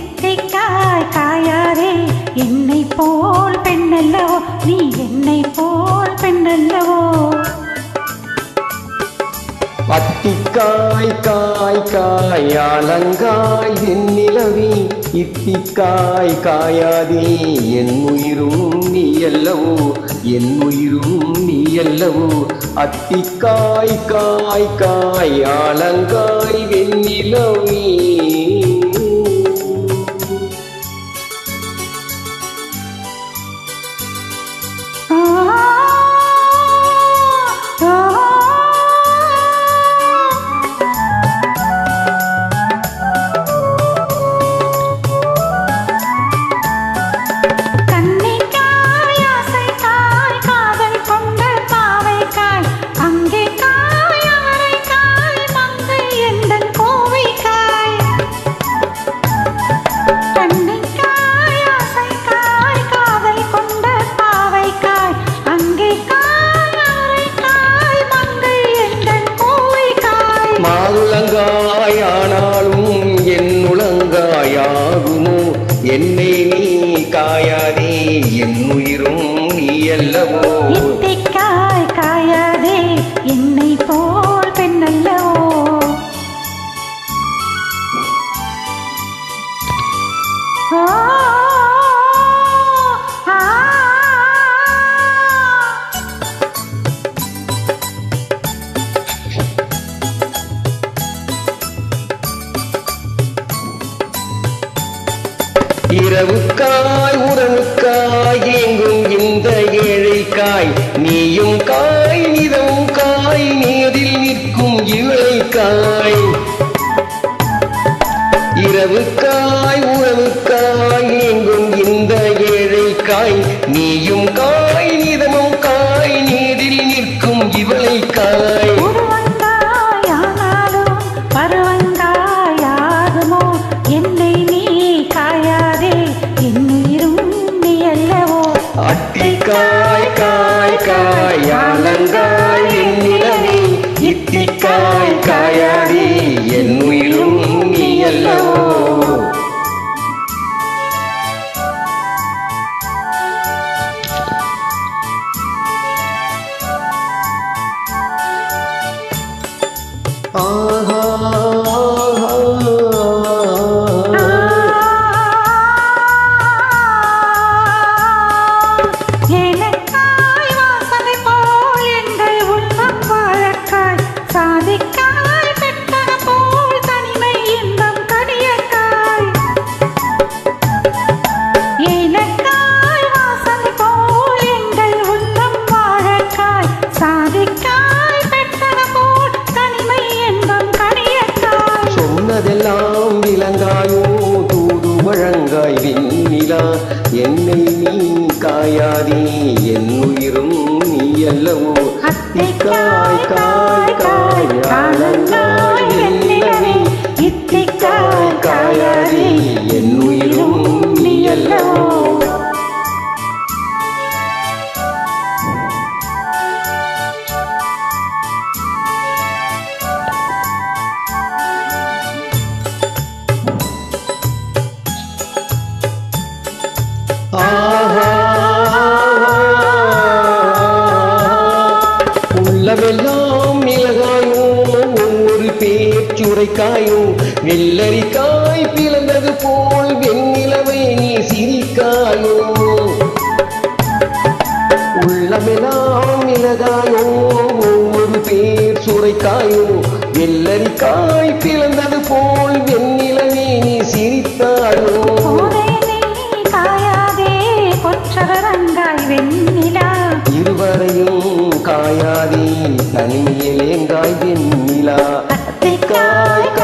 இத்திக்காய் காயாரே என்னை போல் பெண்ணல்லவோ நீ என்னை போல் பெண்ணல்லவோ. பத்திக்காய் காய் காய் அலங்காய் நிலவி இத்திக்காய் காயாதே என் உயிரும் நீ அல்லவோ என் உயிரும் நீ அல்லவோ. அத்திக்காய் காய் காய் அலங்காய் வெண்ணிலவி காயானாலும் என் உலங்காயாகுமோ? என்னை நீ காயாதே என் உயிரும் நீ அல்லவோ? இரவுக்காய் உறவுக்காய் எங்கும் இந்த ஏழைக்காய். நீயும் காய் நிதம் காய் நீதில் நிற்கும் இழைக்காய் இரவுக்காய் உறவுக்காய் எங்கும் இந்த ஏழைக்காய். நீயும் காய் காய் காய் காய் அலங்காய் என் நிலவே இத்திக்காய் காயாடி என் உயிரும் நீ அல்லவோ ஆஹா எல்லாம் விளங்காயோ தூது வழங்காய் விண்ணிலா. என்னை நீ காயாதே என் உயிரும் நீ அல்லவோ. அத்திக்காய் பேச்சுரைக்காயோ வெள்ளரிக்காய் பிளந்தது போல் வெண்ணிலவை நீ சிரிக்காயோ உள்ளமெல்லாம் மிளகாயோ ஒவ்வொரு பேர் சுரைக்காயோ வெள்ளரிக்காய் பிளந்தது போல் வெண்ணிலவே நீ சிரித்தாயோ காயாதே இருவரையும் காயாதே தனியலேங்காய் வெண்ணிலா. அத்திக்காய்